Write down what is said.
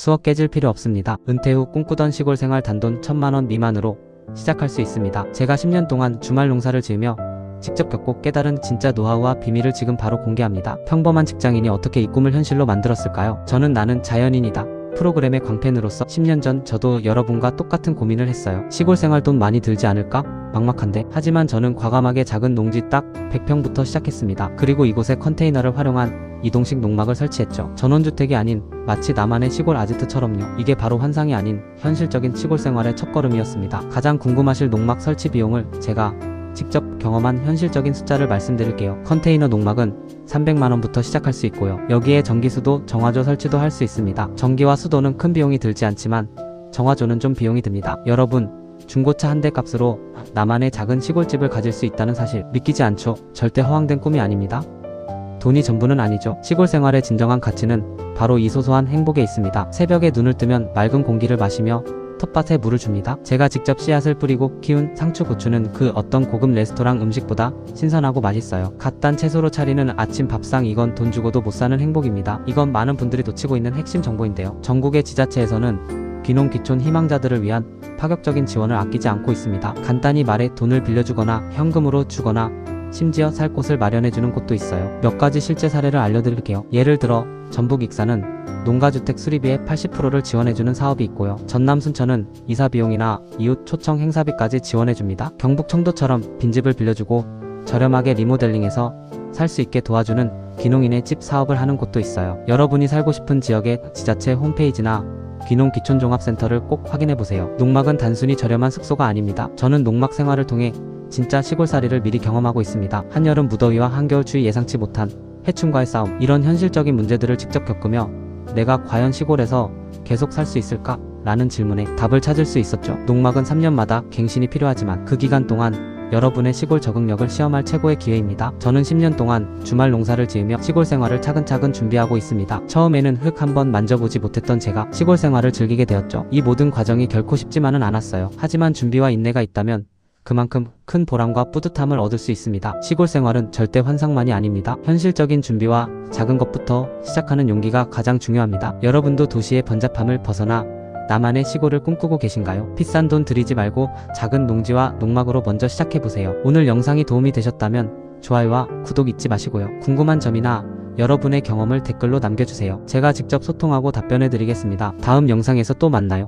수억 깨질 필요 없습니다. 은퇴 후 꿈꾸던 시골 생활 단돈 천만원 미만으로 시작할 수 있습니다. 제가 10년 동안 주말 농사를 지으며 직접 겪고 깨달은 진짜 노하우와 비밀을 지금 바로 공개합니다. 평범한 직장인이 어떻게 이 꿈을 현실로 만들었을까요? 저는 나는 자연인이다. 프로그램의 광팬으로서 10년 전 저도 여러분과 똑같은 고민을 했어요. 시골 생활 돈 많이 들지 않을까? 막막한데. 하지만 저는 과감하게 작은 농지 딱 100평부터 시작했습니다. 그리고 이곳에 컨테이너를 활용한 이동식 농막을 설치했죠. 전원주택이 아닌 마치 나만의 시골 아지트처럼요. 이게 바로 환상이 아닌 현실적인 시골 생활의 첫걸음이었습니다. 가장 궁금하실 농막 설치 비용을 제가 직접 경험한 현실적인 숫자를 말씀드릴게요. 컨테이너 농막은 300만원부터 시작할 수 있고요. 여기에 전기수도 정화조 설치도 할 수 있습니다. 전기와 수도는 큰 비용이 들지 않지만 정화조는 좀 비용이 듭니다. 여러분, 중고차 한 대 값으로 나만의 작은 시골집을 가질 수 있다는 사실 믿기지 않죠? 절대 허황된 꿈이 아닙니다. 돈이 전부는 아니죠. 시골 생활의 진정한 가치는 바로 이 소소한 행복에 있습니다. 새벽에 눈을 뜨면 맑은 공기를 마시며 텃밭에 물을 줍니다. 제가 직접 씨앗을 뿌리고 키운 상추 고추는 그 어떤 고급 레스토랑 음식보다 신선하고 맛있어요. 갓단 채소로 차리는 아침 밥상 이건 돈 주고도 못 사는 행복입니다. 이건 많은 분들이 놓치고 있는 핵심 정보인데요. 전국의 지자체에서는 귀농 귀촌 희망자들을 위한 파격적인 지원을 아끼지 않고 있습니다. 간단히 말해 돈을 빌려주거나 현금으로 주거나 심지어 살 곳을 마련해주는 곳도 있어요. 몇 가지 실제 사례를 알려드릴게요. 예를 들어 전북 익산은 농가주택 수리비의 80%를 지원해주는 사업이 있고요. 전남 순천은 이사 비용이나 이웃 초청 행사비까지 지원해줍니다. 경북 청도처럼 빈집을 빌려주고 저렴하게 리모델링해서 살 수 있게 도와주는 귀농인의 집 사업을 하는 곳도 있어요. 여러분이 살고 싶은 지역의 지자체 홈페이지나 귀농 귀촌종합센터를 꼭 확인해보세요. 농막은 단순히 저렴한 숙소가 아닙니다. 저는 농막 생활을 통해 진짜 시골살이를 미리 경험하고 있습니다. 한여름 무더위와 한겨울 추위 예상치 못한 해충과의 싸움, 이런 현실적인 문제들을 직접 겪으며 내가 과연 시골에서 계속 살 수 있을까? 라는 질문에 답을 찾을 수 있었죠. 농막은 3년마다 갱신이 필요하지만 그 기간 동안 여러분의 시골 적응력을 시험할 최고의 기회입니다. 저는 10년 동안 주말 농사를 지으며 시골 생활을 차근차근 준비하고 있습니다. 처음에는 흙 한번 만져보지 못했던 제가 시골 생활을 즐기게 되었죠. 이 모든 과정이 결코 쉽지만은 않았어요. 하지만 준비와 인내가 있다면 그만큼 큰 보람과 뿌듯함을 얻을 수 있습니다. 시골 생활은 절대 환상만이 아닙니다. 현실적인 준비와 작은 것부터 시작하는 용기가 가장 중요합니다. 여러분도 도시의 번잡함을 벗어나 나만의 시골을 꿈꾸고 계신가요? 비싼 돈 들이지 말고 작은 농지와 농막으로 먼저 시작해보세요. 오늘 영상이 도움이 되셨다면 좋아요와 구독 잊지 마시고요. 궁금한 점이나 여러분의 경험을 댓글로 남겨주세요. 제가 직접 소통하고 답변해드리겠습니다. 다음 영상에서 또 만나요.